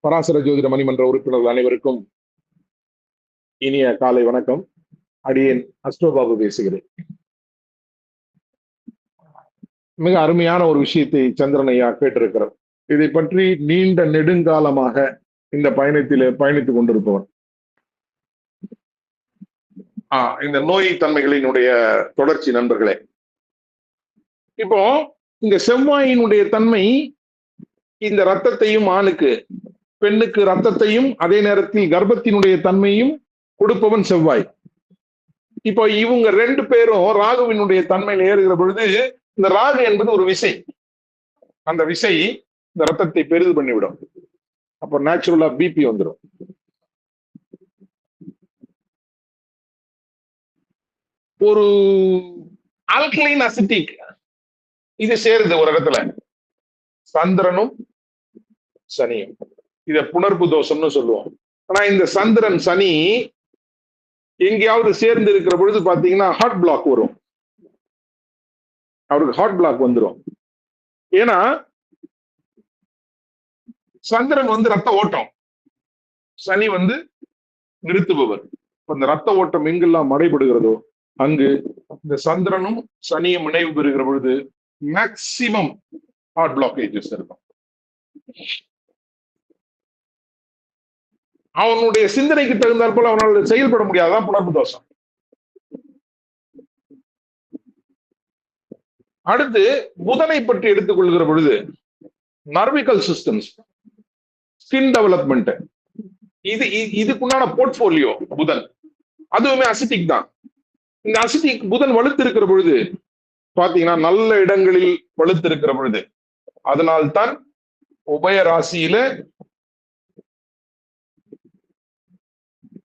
பராசர ஜோதிட மணிமன்ற உறுப்பினர்கள் அனைவருக்கும் இனிய காலை வணக்கம். அடியேன் அஸ்டோபாபு பேசுகிறேன். மிக அருமையான ஒரு விஷயத்தை சந்திரனையா கேட்டிருக்கிறார். இதை பற்றி நீண்ட நெடுங்காலமாக இந்த பயணத்திலே பயணித்துக் கொண்டிருப்பவர். ஆஹ் இந்த நோய் தன்மைகளினுடைய தொடர்ச்சி நண்பர்களே. இப்போ இந்த செவ்வாயினுடைய தன்மை இந்த ரத்தத்தையும் ஆணுக்கு பெண்ணுக்கு ரத்தத்தையும் அதே நேரத்தில் கர்ப்பத்தினுடைய தன்மையும் கொடுப்பவன் செவ்வாய். இப்போ இவங்க ரெண்டு பேரும் ராகுவினுடைய தன்மையில் ஏறுகிற பொழுது இந்த ராகு என்பது ஒரு விசை. அந்த விசை இந்த ரத்தத்தை பெரிது பண்ணிவிடும். அப்போ நேச்சுரலா பிபி வந்துடும் ஒரு ஆல்கலைன் அசிட்டிக் இது சேருது ஒரு இடத்துல. சந்திரனும் சனியும். இத புணர்ப்பு தோஷம்னு சொல்லுவோம். ஆனா இந்த சந்திரன் சனி எங்கேயாவது சேர்ந்து இருக்கிற பொழுது பாத்தீங்கன்னா ஹார்ட் பிளாக் வரும். அவருக்கு ஹார்ட் பிளாக் வந்துடும் ஏன்னா சந்திரன் வந்து ரத்த ஓட்டம். சனி வந்து நிறுத்துபவர். அந்த ரத்த ஓட்டம் எங்கெல்லாம் மடைபடுகிறதோ அங்கு இந்த சந்திரனும் சனியும் இணைவு பெறுகிற பொழுது மேக்சிமம் ஹார்ட் பிளாக்கேஜஸ் இருக்கும். அவனுடைய சிந்தனைக்கு தகுந்தாற் போல அவனால் செயல்பட முடியாதான் புணர்வு தோஷம். அடுத்து புதனை பற்றி எடுத்துக்கொள்கிற பொழுது நர்விக்கல் சிஸ்டம்ஸ் ஸ்கின் டெவலப்மெண்ட் இது இதுக்குண்டான போர்ட்போலியோ புதன். அதுவுமே அசிட்டிக் தான். இந்த அசிட்டிக் புதன் வலுத்து இருக்கிற பொழுது பாத்தீங்கன்னா நல்ல இடங்களில் வலுத்து இருக்கிற பொழுது அதனால்தான் உபய ராசியில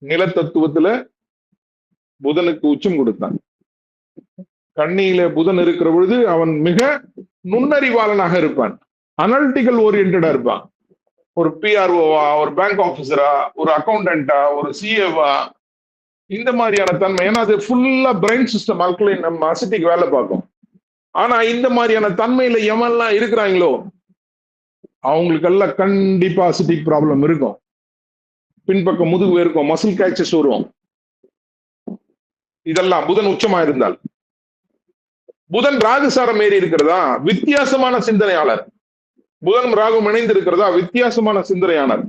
நிலத்தத்துவத்துல புதனுக்கு உச்சம் கொடுத்தான். கண்ணியில புதன் இருக்கிற பொழுது அவன் மிக நுண்ணறிவாளனாக இருப்பான். அனாலிட்டிக்கல் ஓரியன்டா இருப்பான். ஒரு பிஆர்ஓவா ஒரு பேங்க் ஆபீசரா ஒரு அக்கௌண்டன்டா ஒரு சிஏவா இந்த மாதிரியான தன்மை. ஏன்னா அது ஃபுல்லா பிரெயின் சிஸ்டம் ஆல்கலைன் நம்ம அசிட்டிக் வேலை பார்க்கும். ஆனா இந்த மாதிரியான தன்மையில எவன்லாம் இருக்கிறாங்களோ அவங்களுக்கெல்லாம் கண்டிப்பா அசிட்டிக் ப்ராப்ளம் இருக்கும். பின்பக்கம் முதுகு இருக்கும் மசில் கேச்சஸ் வரும் இதெல்லாம் புதன் உச்சமா இருந்தால் புதன் ராகுசாரம் ஏறி இருக்கிறதா? வித்தியாசமான சிந்தனையாளர். புதன் ராகும் இணைந்து இருக்கிறதா வித்தியாசமான சிந்தனையாளர்.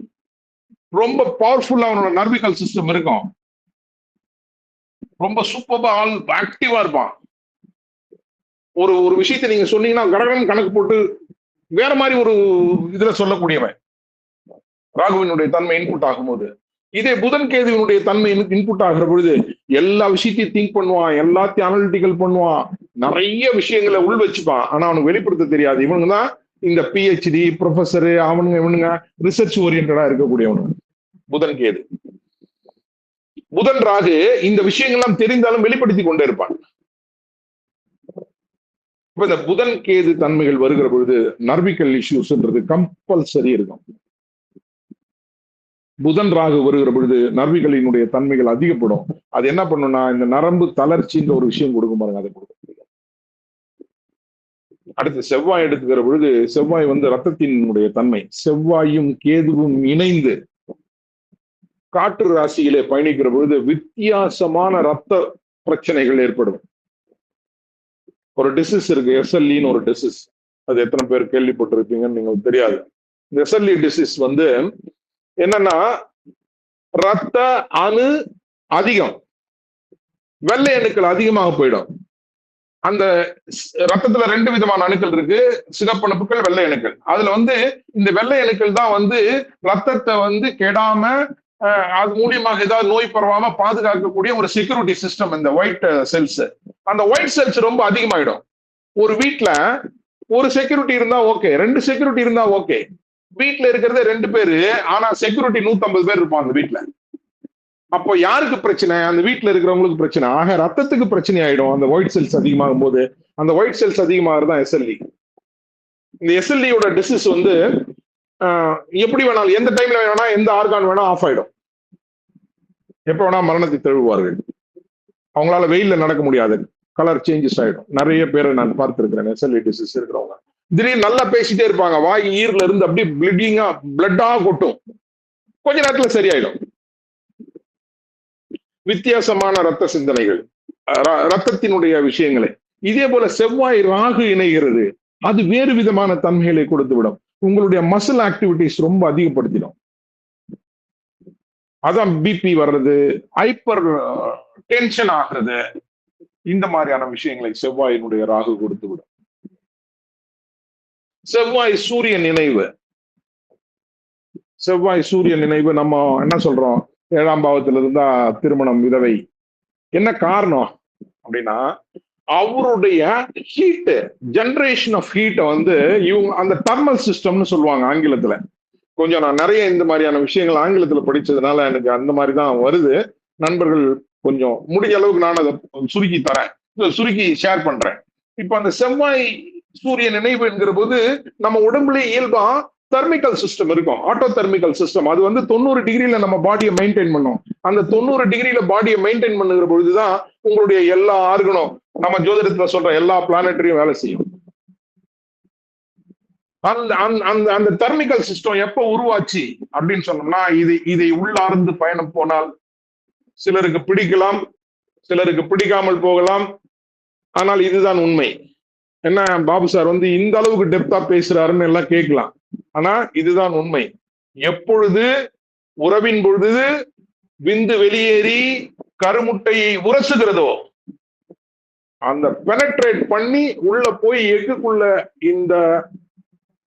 ரொம்ப பவர்ஃபுல்லா அவனோட நர்விக்கல் சிஸ்டம் இருக்கும். ரொம்ப சூப்பர்பா ஆல் ஆக்டிவா இருப்பான். ஒரு ஒரு விஷயத்தை நீங்க சொன்னீங்கன்னா கடகடன் கணக்கு போட்டு வேற மாதிரி ஒரு இதுல சொல்லக்கூடியவன். ராகுவினுடைய தன்மை இன்புட் ஆகும்போது. இதே புதன் கேதுவினுடைய தன்மை இன்புட் ஆகிற பொழுது எல்லா விஷயத்தையும் திங்க் பண்ணுவான் எல்லாத்தையும் அனலிட்டிக்கல் பண்ணுவான் நிறைய விஷயங்களை உள் வச்சுப்பான். ஆனா அவனுக்கு வெளிப்படுத்த தெரியாது. இவனுங்க தான் இந்த பிஹெச்டி ப்ரொஃபஸரு அவனுங்க இவனுங்க ரிசர்ச் ஓரியன்டா இருக்கக்கூடியவனு புதன் கேது. புதன் ராகு இந்த விஷயங்கள்லாம் தெரிந்தாலும் வெளிப்படுத்தி கொண்டே இருப்பான். இப்ப இந்த புதன் கேது தன்மைகள் வருகிற பொழுது நர்விக்கல் இஷ்யூஸ்ன்றது கம்பல்சரி இருக்கும். புதன் ராகு வருகிற பொழுது நர்விகளினுடைய தன்மைகள் அதிகப்படும். அது என்ன பண்ணும்னா இந்த நரம்பு தளர்ச்சின்ற ஒரு விஷயம் கொடுக்கும் பாருங்க அதை கொடுக்க அடுத்து செவ்வாய் எடுத்துக்கிற பொழுது செவ்வாய் வந்து ரத்தத்தினுடைய தன்மை. செவ்வாயும் கேதுவும் இணைந்து காற்று ராசியிலே பயணிக்கிற பொழுது வித்தியாசமான ரத்த பிரச்சனைகள் ஏற்படும். ஒரு டிசீஸ் இருக்கு எஸ்எல்இன்னு ஒரு டிசீஸ் அது எத்தனை பேர் கேள்விப்பட்டிருப்பீங்கன்னு நீங்கள் தெரியாது. இந்த எஸ்எல்இ டிசீஸ் வந்து என்னன்னா ரத்த அணு அதிகம். வெள்ளை அணுக்கள் அதிகமாக போயிடும். அந்த ரத்தத்துல ரெண்டு விதமான அணுக்கள் இருக்கு. சிகப்பணுக்கள் வெள்ளை அணுக்கள். அதுல வந்து இந்த வெள்ளை அணுக்கள் தான் வந்து ரத்தத்தை வந்து கெடாம அது மூலியமாக ஏதாவது நோய் பரவாம பாதுகாக்கக்கூடிய ஒரு செக்யூரிட்டி சிஸ்டம் இந்த ஒயிட் செல்ஸ் அந்த ஒயிட் செல்ஸ் ரொம்ப அதிகமாயிடும். ஒரு வீட்டுல ஒரு செக்யூரிட்டி இருந்தா ஓகே ரெண்டு செக்யூரிட்டி இருந்தா ஓகே வீட்டுல இருக்கிறது ரெண்டு பேரு ஆனா செக்யூரிட்டி நூத்தம்பது பேர் இருப்பான் அந்த வீட்டுல அப்போ யாருக்கு பிரச்சனை? அந்த வீட்டுல இருக்கிறவங்களுக்கு பிரச்சனை. ஆக ரத்தத்துக்கு பிரச்சனை ஆயிடும். அந்த ஒயிட் செல்ஸ் அதிகமாகும் போது அந்த ஒயிட் செல்ஸ் அதிகமாகிறது எஸ்எல்இ இந்த எஸ்எல்இயோட டிசீஸ் வந்து எப்படி வேணாலும் எந்த டைம்ல வேணா எந்த ஆர்கான் வேணா ஆஃப் ஆயிடும். எப்ப வேணா மரணத்தை தழுவுவார்கள் அவங்களால வெயில்ல நடக்க முடியாது. கலர் சேஞ்சஸ் ஆயிடும். நிறைய பேரை நான் பார்த்திருக்கிறேன் எஸ்எல்இ டிசீஸ் இருக்கிறவங்க. திடீர்னு நல்லா பேசிட்டே இருப்பாங்க. வாய் ஈர்ல இருந்து அப்படியே பிளீடிங்கா பிளட்டா கொட்டும். கொஞ்ச நேரத்துல சரியாயிடும். வித்தியாசமான ரத்த சிந்தனைகள் ரத்தத்தினுடைய விஷயங்களை. இதே போல செவ்வாய் ராகு இணைகிறது. அது வேறு விதமான தன்மைகளை கொடுத்து விடும் உங்களுடைய மசில் ஆக்டிவிட்டிஸ் ரொம்ப அதிகப்படுத்திடும். அதான் பிபி வர்றது ஹைப்பர் டென்ஷன் ஆகுறது. இந்த மாதிரியான விஷயங்களை செவ்வாயினுடைய ராகு கொடுத்து விடும் செவ்வாய் சூரிய நினைவு. செவ்வாய் சூரிய நினைவு நம்ம என்ன சொல்றோம்? ஏழாம் பாவத்துல இருந்தா திருமணம் விதவை. என்ன காரணம் அப்படின்னா அவருடைய ஹீட் ஜென்ரேஷன் ஆஃப் ஹீட்டை வந்து இவங்க அந்த டர்மல் சிஸ்டம்னு சொல்லுவாங்க ஆங்கிலத்துல. கொஞ்சம் நான் நிறைய இந்த மாதிரியான விஷயங்கள் ஆங்கிலத்துல படிச்சதுனால எனக்கு அந்த மாதிரி தான் வருது. நண்பர்கள் கொஞ்சம் முடிஞ்ச அளவுக்கு நான் அதை சுருக்கி தரேன். சுருக்கி ஷேர் பண்றேன். இப்ப அந்த செவ்வாய் சூரிய நினைவு என்கிற போது நம்ம உடம்புல இயல்பா தெர்மிக்கல் சிஸ்டம் இருக்கும். ஆட்டோ தெர்மிக்கல் சிஸ்டம் அது வந்து தொண்ணூறு டிகிரியில நம்ம பாடியை மெயின்டைன் பண்ணும். அந்த தொண்ணூறு டிகிரியில பாடியை மெயின்டைன் பண்ணுகிற பொழுதுதான் உங்களுடைய எல்லா ஆர்கனும் நம்ம ஜோதிடத்துல சொல்ற எல்லா பிளானட்டரியும் வேலை செய்யும். அந்த அந்த- அந்த அந்த தெர்மிக்கல் சிஸ்டம் எப்ப உருவாச்சு அப்படின்னு சொன்னோம்னா இது இதை உள்ளார்ந்து பயணம் போனால் சிலருக்கு பிடிக்கலாம் சிலருக்கு பிடிக்காமல் போகலாம். ஆனால் இதுதான் உண்மை. என்ன பாபு சார் வந்து இந்த அளவுக்கு டெப்தா பேசுறாருன்னு எல்லாம் கேட்கலாம். ஆனா இதுதான் உண்மை. எப்பொழுது உறவின் பொழுது விந்து வெளியேறி கருமுட்டையை உரசுகிறதோ அந்த பெனட்ரேட் பண்ணி உள்ள போய் எக்குக்குள்ள இந்த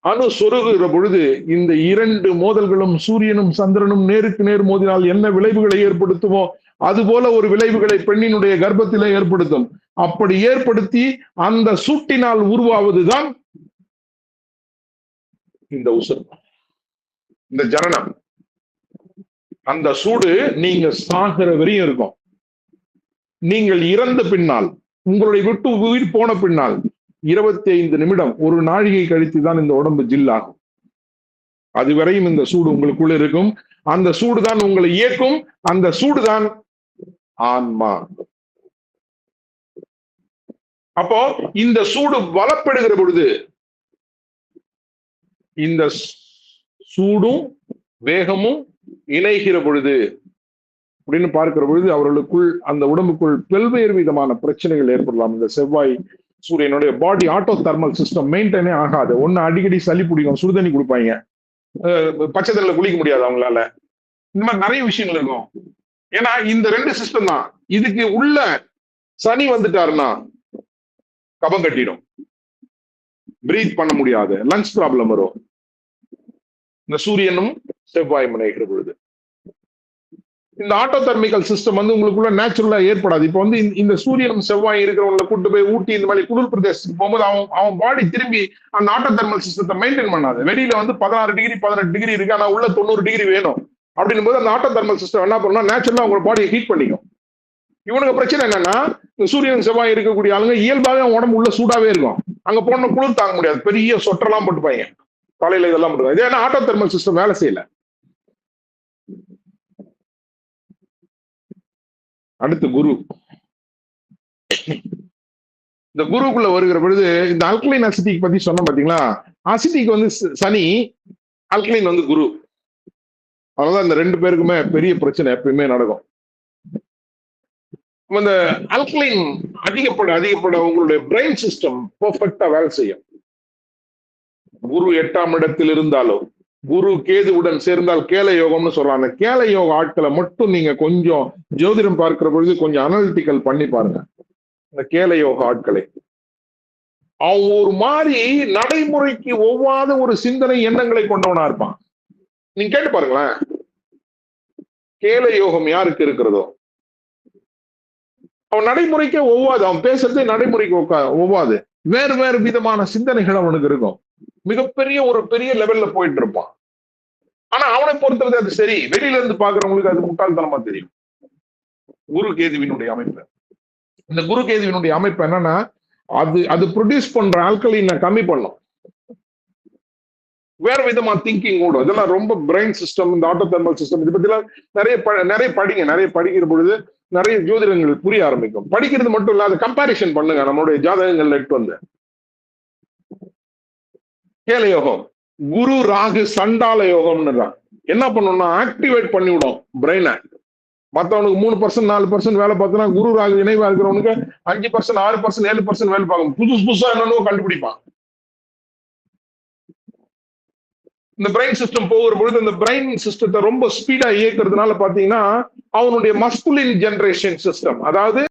அணு சொருகுகிற பொழுது இந்த இரண்டு மோதல்களும் சூரியனும் சந்திரனும் நேருக்கு நேர் மோதினால் என்ன விளைவுகளை ஏற்படுத்துமோ அது போல ஒரு விளைவுகளை பெண்ணினுடைய கர்ப்பத்திலே ஏற்படுத்தும். அப்படி ஏற்படுத்தி அந்த சூட்டினால் உருவாவதுதான் இந்த உசுர் இந்த ஜனனம். அந்த சூடு நீங்க சாகிற வரையும் இருக்கும். நீங்கள் இறந்த பின்னால் உங்களுடைய விட்டு உயிர் போன பின்னால் இருபத்தி ஐந்து நிமிடம் ஒரு நாழிகை கழித்து தான் இந்த உடம்பு ஜில்லாகும் அதுவரையும் இந்த சூடு உங்களுக்குள்ள இருக்கும். அந்த சூடு தான் உங்களை இயக்கும். அந்த சூடு தான் ஆன்மா. அப்போ இந்த சூடு வளப்படுகிற பொழுது இந்த சூடும் வேகமும் இணைகிற பொழுது அப்படின்னு பார்க்கிற பொழுது அவர்களுக்குள் அந்த உடம்புக்குள் பல்வேறு விதமான பிரச்சனைகள் ஏற்படலாம். இந்த செவ்வாய் சூரியனுடைய பாடி ஆட்டோ தர்மல் சிஸ்டம் மெயின்டைனே ஆகாது. ஒண்ணு அடிக்கடி சளி பிடிக்கும் சுடுதண்ணி கொடுப்பாங்க. பச்சை தண்ணில குளிக்க முடியாது அவங்களால. இந்த மாதிரி நிறைய விஷயங்கள் இருக்கும். ஏன்னா இந்த ரெண்டு சிஸ்டம் தான். இதுக்கு உள்ள சனி வந்துட்டாருன்னா கபம் கட்டிடும். பிரீத் பண்ண முடியாது. லங்ஸ் ப்ராப்ளம் வரும். இந்த சூரியனும் செவ்வாய் முனைகிற பொழுது. இந்த ஆட்டோ தெர்மிக்கல் சிஸ்டம் வந்து உங்களுக்குள்ள நேச்சுரலா ஏற்படாது. இப்போ வந்து இந்த- இந்த சூரியனும் செவ்வாய் இருக்கிறவங்களை கூட்டு போய் ஊட்டி இந்த மாதிரி குளிர் பிரதேசத்துக்கு போகும்போது அவன் அவன் பாடி திரும்பி அந்த ஆட்டோ தெர்மல் சிஸ்டத்தை மெயின்டைன் பண்ணாது. வெளியில வந்து பதினாறு டிகிரி பதினெட்டு டிகிரி இருக்கு. ஆனா உள்ள தொண்ணூறு டிகிரி வேணும். அப்படின்னும் போது அந்த ஆட்டோ தெர்மல் சிஸ்டம் என்ன பண்ணணும் நேச்சுரலா உங்க பாடியை ஹீட் பண்ணிக்கும். இவனுக்கு பிரச்சனை என்னன்னா இந்த சூரியன் செவ்வாய் இருக்கக்கூடிய ஆளுங்க இயல்பாவே உடம்பு உள்ள சூடாவே இருக்கும். அங்க போன குளிர் தாங்க முடியாது. பெரிய சொட்டெல்லாம் போட்டுப்பாங்க தலையில இதெல்லாம் போட்டுப்பாங்க இது ஏன்னா ஆட்டோ தெர்மல் சிஸ்டம் வேலை செய்யல. அடுத்து குரு. இந்த குருக்குள்ள வருகிற பொழுது இந்த அல்கலைன் அசிட்டிக் பத்தி சொன்ன பாத்தீங்களா? அசிட்டிக் வந்து சனி அல்கலைன் வந்து குரு. அதனால இந்த ரெண்டு பேருக்குமே பெரிய பிரச்சனை எப்பயுமே நடக்கும். இந்த அல்கலைன் அதிகப்பட அதிகப்பட உங்களுடைய பிரெயின் சிஸ்டம் பெர்ஃபெக்டா வேலை செய்யும். குரு எட்டாம் இடத்தில் இருந்தாலும் குரு கேதுவுடன் சேர்ந்தால் கேல யோகம்னு சொல்றாங்க. கேல யோக ஆட்களை மட்டும் நீங்க கொஞ்சம் ஜோதிடம் பார்க்கிற பொழுது கொஞ்சம் அனலிட்டிக்கல் பண்ணி பாருங்க. இந்த கேல யோக ஆட்களை. அவன் ஒரு மாதிரி நடைமுறைக்கு ஒவ்வாத ஒரு சிந்தனை எண்ணங்களை கொண்டவனா இருப்பான். நீங்க கேட்டு பாருங்களேன். கேல யோகம் யாருக்கு இருக்கிறதோ? அவன் நடைமுறைக்கே ஒவ்வாது. அவன் பேசுறதே நடைமுறைக்கு ஒவ்வாது. வேறு வேறு விதமான சிந்தனைகள் அவனுக்கு இருக்கும். மிகப்பெரிய ஒரு பெரிய லெவல்ல போயிட்டு இருப்பான். ஆனா அவனை பொறுத்தவரை அது சரி. வெளியில இருந்து பாக்குறவங்களுக்கு அது முட்டாள்தனமா தெரியும். குரு கேதுவினுடைய அமைப்பு. இந்த குரு கேதுவினுடைய அமைப்பு என்னன்னா அது அது ப்ரொடியூஸ் பண்ற ஆல்கலினை கம்மி பண்ணும். வேற விதமா திங்கிங் ஓடும். இதெல்லாம் ரொம்ப பிரெயின் சிஸ்டம் இந்த ஆட்டோ தெர்மல் சிஸ்டம் இது பத்திலாம் நிறைய நிறைய படிங்க. நிறைய படிக்கிற பொழுது நிறைய ஜோதிடங்கள் புரிய ஆரம்பிக்கும். படிக்கிறது மட்டும் இல்லாத கம்பாரிசன் பண்ணுங்க. நம்மளுடைய ஜாதகங்கள்ல எடுத்து வந்து. கேலயோகம். குரு ராகு சண்டால யோகம்னு யோகம்னுறான் என்ன பண்ணணும்னா ஆக்டிவேட் பண்ணிவிடும் பிரெயினை மற்றவனுக்கு மூணு பர்சன்ட் நாலு பர்சன்ட் வேலை பார்த்தோன்னா குரு ராகு இணைவா இருக்கிறவனுக்கு அஞ்சு பர்சன்ட் ஆறு பர்சன்ட் ஏழு பர்சன்ட் வேலை பார்க்கும். புதுசு புதுசா என்னென்னவோ கண்டுபிடிப்பான். இந்த பிரெயின் சிஸ்டம் போகிற பொழுது இந்த பிரெயின் சிஸ்டத்தை ரொம்ப ஸ்பீடா இயக்குறதுனால பாத்தீங்கன்னா அவனுடைய மஸ்குலின் ஜென்ரேஷன் சிஸ்டம் அதாவது